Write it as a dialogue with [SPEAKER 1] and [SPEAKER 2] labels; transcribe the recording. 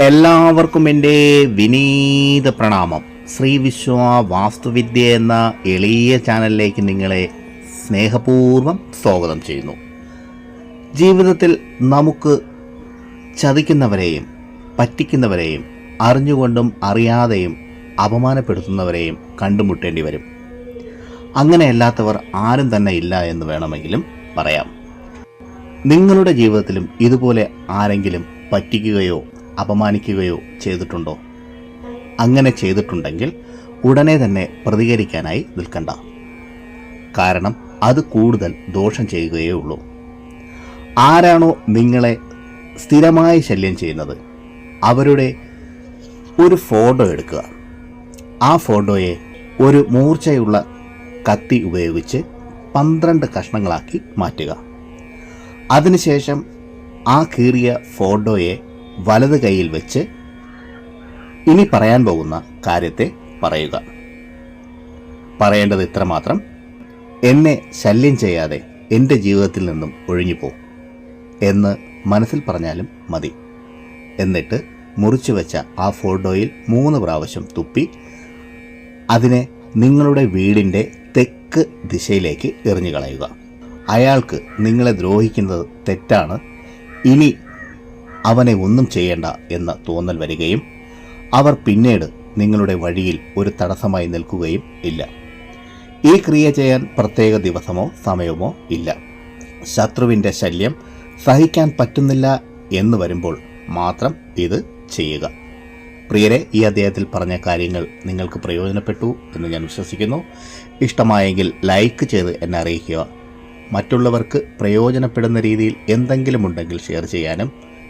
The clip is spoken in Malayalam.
[SPEAKER 1] എല്ലാവർക്കും എന്റെ വിനീത പ്രണാമം. ശ്രീ വിശ്വ വാസ്തുവിദ്യ എന്ന എളിയ ചാനലിലേക്ക് നിങ്ങളെ സ്നേഹപൂർവം സ്വാഗതം ചെയ്യുന്നു. ജീവിതത്തിൽ നമുക്ക് ചതിക്കുന്നവരെയും പറ്റിക്കുന്നവരെയും അറിഞ്ഞുകൊണ്ടും അറിയാതെയും അപമാനപ്പെടുത്തുന്നവരെയും കണ്ടുമുട്ടേണ്ടി വരും. അങ്ങനെയല്ലാത്തവർ ആരും തന്നെ ഇല്ല എന്ന് വേണമെങ്കിലും പറയാം. നിങ്ങളുടെ ജീവിതത്തിലും ഇതുപോലെ ആരെങ്കിലും പറ്റിക്കുകയോ അപമാനിക്കുകയോ ചെയ്തിട്ടുണ്ടോ? അങ്ങനെ ചെയ്തിട്ടുണ്ടെങ്കിൽ ഉടനെ തന്നെ പ്രതികരിക്കാനായി നിൽക്കണ്ട. കാരണം അത് കൂടുതൽ ദോഷം ചെയ്യുകയേ ഉള്ളൂ. ആരാണോ നിങ്ങളെ സ്ഥിരമായി ശല്യം ചെയ്യുന്നത്? അവരുടെ ഒരു ഫോട്ടോ എടുക്കുക. ആ ഫോട്ടോയെ ഒരു മൂർച്ചയുള്ള കത്തി ഉപയോഗിച്ച് പന്ത്രണ്ട് കഷ്ണങ്ങളാക്കി മാറ്റുക. അതിനുശേഷം ആ കീറിയ ഫോട്ടോയെ വലത് കൈയിൽ വെച്ച് ഇനി പറയാൻ പോകുന്ന കാര്യത്തെ പറയുക. പറയേണ്ടത് ഇത്രമാത്രം എന്നെ ശല്യം ചെയ്യാതെ എന്റെ ജീവിതത്തിൽ നിന്നും ഒഴിഞ്ഞുപോ എന്ന് മനസ്സിൽ പറഞ്ഞാലും മതി. എന്നിട്ട് മുറിച്ചു വെച്ച ആ ഫോട്ടോയിൽ മൂന്ന് പ്രാവശ്യം തുപ്പി അതിനെ നിങ്ങളുടെ വീടിന്റെ തെക്ക് ദിശയിലേക്ക് എറിഞ്ഞു കളയുക അയാൾക്ക് നിങ്ങളെ ദ്രോഹിക്കുന്നത് തെറ്റാണ്. ഇനി അവനെ ഒന്നും ചെയ്യേണ്ട എന്ന് തോന്നൽ വരികയും അവർ പിന്നീട് നിങ്ങളുടെ വഴിയിൽ ഒരു തടസ്സമായി നിൽക്കുകയും ഇല്ല. ഈ ക്രിയ ചെയ്യാൻ പ്രത്യേക ദിവസമോ സമയമോ ഇല്ല. ശത്രുവിന്റെ ശല്യം സഹിക്കാൻ പറ്റുന്നില്ല എന്ന് വരുമ്പോൾ മാത്രം ഇത് ചെയ്യുക. പ്രിയരെ ഈ അദ്ദേഹത്തിൽ പറഞ്ഞ കാര്യങ്ങൾ നിങ്ങൾക്ക് പ്രയോജനപ്പെട്ടു എന്ന് ഞാൻ വിശ്വസിക്കുന്നു. ഇഷ്ടമായെങ്കിൽ ലൈക്ക് ചെയ്ത് എന്നെ അറിയിക്കുക. മറ്റുള്ളവർക്ക് പ്രയോജനപ്പെടുന്ന രീതിയിൽ എന്തെങ്കിലും ഉണ്ടെങ്കിൽ ഷെയർ ചെയ്യാനും